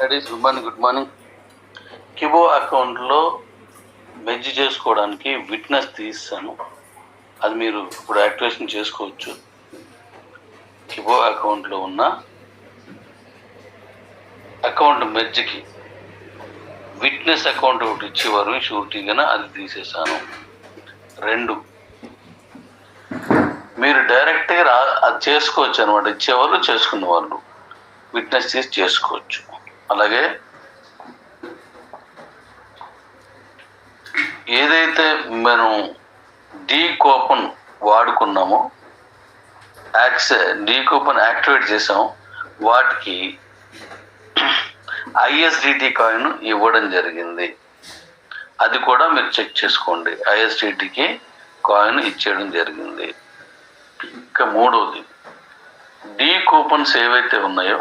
Studies good morning good morning కిబో అకౌంట్లో merge చేసుకోవడానికి witness తీస్తాను. అది మీరు ఇప్పుడు యాక్టివేషన్ చేసుకోవచ్చు. కిబో అకౌంట్లో ఉన్న అకౌంట్ మెర్జ్కి విట్నెస్ అకౌంట్ ఒకటి ఇచ్చేవారు షూరిటీగా అది తీసేసాను. రెండు మీరు డైరెక్ట్గా రా అది చేసుకోవచ్చు అనమాట ఇచ్చేవాళ్ళు చేసుకున్న వాళ్ళు విట్నెస్ చేసి చేసుకోవచ్చు. అలాగే ఏదైతే మనం డీ కూపన్ వాడుకున్నామో యాక్సె డీ కూపన్ యాక్టివేట్ చేసాం వాటికి ఐఎస్డిటి కాయిన్ ఇవ్వడం జరిగింది. అది కూడా మీరు చెక్ చేసుకోండి. ఐఎస్డిటికి కాయిన్ ఇచ్చేయడం జరిగింది. ఇంకా మూడవది డీ కూపన్స్ ఏవైతే ఉన్నాయో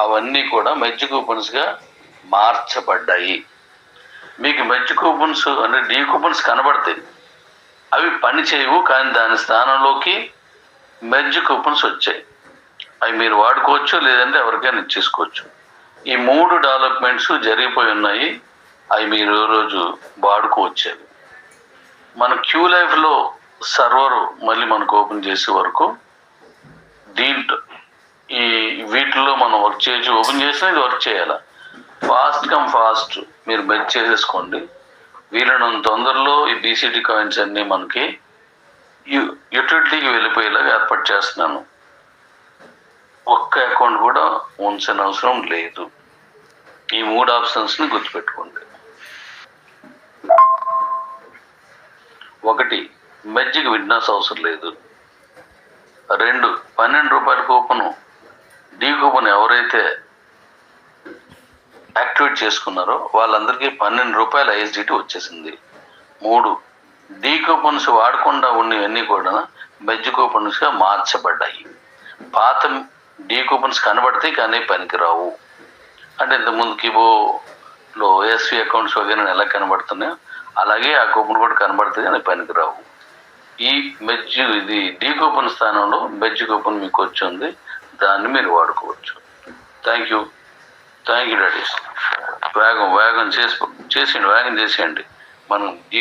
అవన్నీ కూడా మెజ్ కూపన్స్గా మార్చబడ్డాయి. మీకు మెజ్ కూపన్స్ అంటే డీ కూపన్స్ కనబడతాయి. అవి పని చేయవు కానీ దాని స్థానంలోకి మెజ్ కూపన్స్ వచ్చాయి. అవి మీరు వాడుకోవచ్చు లేదంటే ఎవరికైనా ఇచ్చేసుకోవచ్చు. ఈ మూడు డెవలప్మెంట్స్ జరిగిపోయి ఉన్నాయి. అవి మీరు రోజు వాడుకోవచ్చు మన క్యూ లైఫ్లో సర్వర్ మళ్ళీ మనకు ఓపెన్ చేసే వరకు దీంట్లో ఈ వీటిల్లో మనం వర్క్ చేయొచ్చు ఓపెన్ చేసినా ఇది వర్క్ చేయాలి. ఫాస్ట్ కమ్ ఫాస్ట్ మీరు బెచ్ చేసేసుకోండి. వీలైనంత తొందరలో ఈ బీసీటీ కాయిన్స్ అన్నీ మనకి యు- యూటిలిటీకి వెళ్ళిపోయేలాగా ఏర్పాటు చేస్తున్నాను. ఒక్క అకౌంట్ కూడా ఉంచిన అవసరం లేదు. ఈ మూడు ఆప్షన్స్ని గుర్తుపెట్టుకోండి. ఒకటి మెజ్జికి విట్నెస్ అవసరం లేదు. రెండు పన్నెండు రూపాయల కూపను డీ కూపన్ ఎవరైతే యాక్టివేట్ చేసుకున్నారో వాళ్ళందరికీ పన్నెండు రూపాయల ఐఎస్డిటీ వచ్చేసింది. మూడు డీ కూపన్స్ వాడకుండా ఉన్నవన్నీ కూడా బెజ్ కూపన్స్గా మార్చబడ్డాయి. పాత డీ కూపన్స్ కనబడితే కానీ పనికిరావు. అంటే ఇంతకుముందు కిబోలో ఎస్వి అకౌంట్స్ వగైరా ఎలా కనబడుతున్నాయో అలాగే ఆ కూపన్ కూడా కనబడుతుంది కానీ పనికిరావు. ఈ మెజ్ ఇది డీ కూపన్ స్థానంలో మెజ్ కూపన్ మీకు వచ్చింది. దాన్ని మీరు వాడుకోవచ్చు. థ్యాంక్ యూ థ్యాంక్ యూ డాడీస్ వేగం వేగం చేసి చేసేయండి వేగం చేసేయండి. మనం డీ